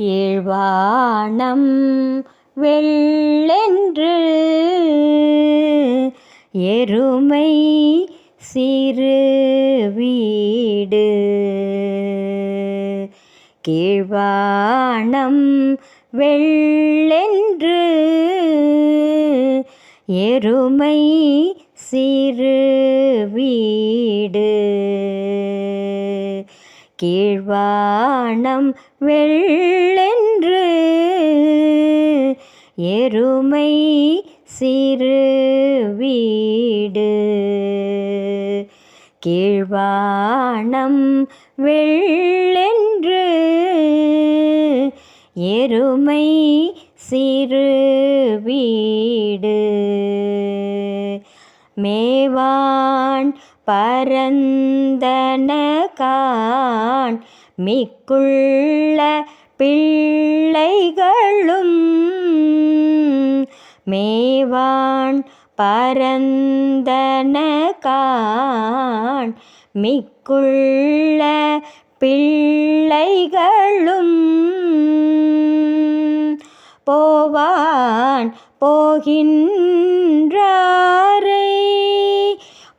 கீழ்வானம் வெள்ளென்று எருமை சிறு வீடு. கீழ்வானம் வெள்ளென்று எருமை சிறு வீடு. கீழ்வானம் வெள்ளென்று எருமை சிறு வீடு. கீழ்வானம் வெள்ளென்று எருமை சிறு வீடு. மேவான் பரந்தன கான் மிக்குள்ள பிள்ளைகளும் மேவான் பரந்தன கான் மிக்குள்ள பிள்ளைகளும் போவான் போகின்றாரை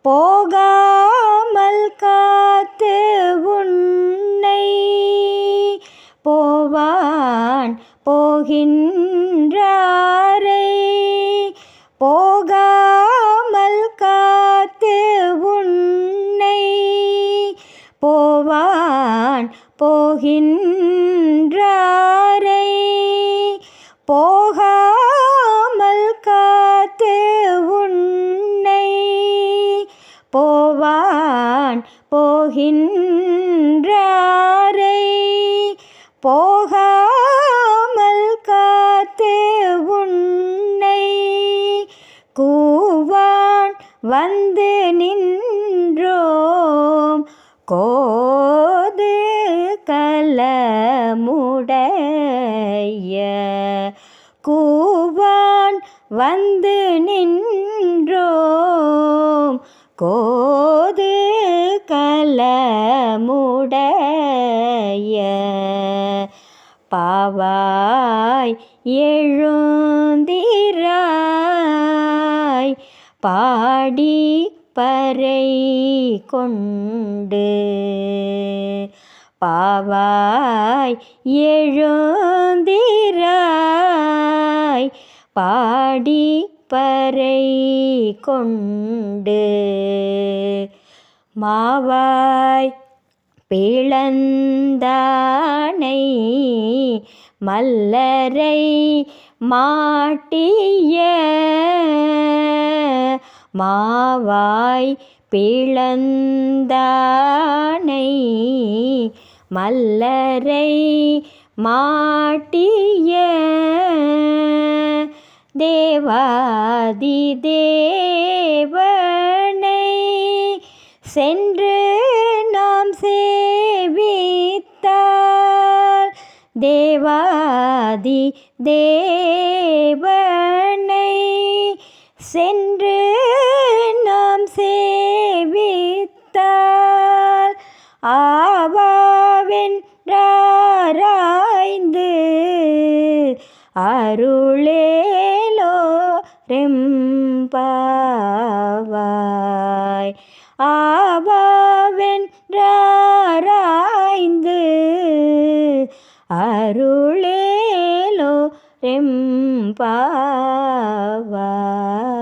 போ போவான் போகின்றாரை. போகாமல் காத்து உன்னை போவான் போகின்றாரை. போகாமல் காத்து உன்னை போவான் போகின்றாரை. வந்து நின்றோம். கோது கலமுடைய கூவான் வந்து நின்றோம். கோது கலமுடைய பாவாய் எழுந்திராய். பா பறை கொண்டு பாவாய் எழுந்திராய். பாடி பறை கொண்டு மாவாய் பிளந்தானை மல்லரை மாட்டிய மாவாய் பிளந்தானை மல்லரை மாட்டிய தேவாதி தேவனை சென்று நாம் சேவித்தார். தேவாதி தேவனை சென்று நாம் சேவித்தால் ஆவாவென்றாராய்ந்து அருளேலோ ரெம்பாவாய். ஆவாவென்றாராய்ந்து அருளேலோ ரெம்பாவாய் ஆ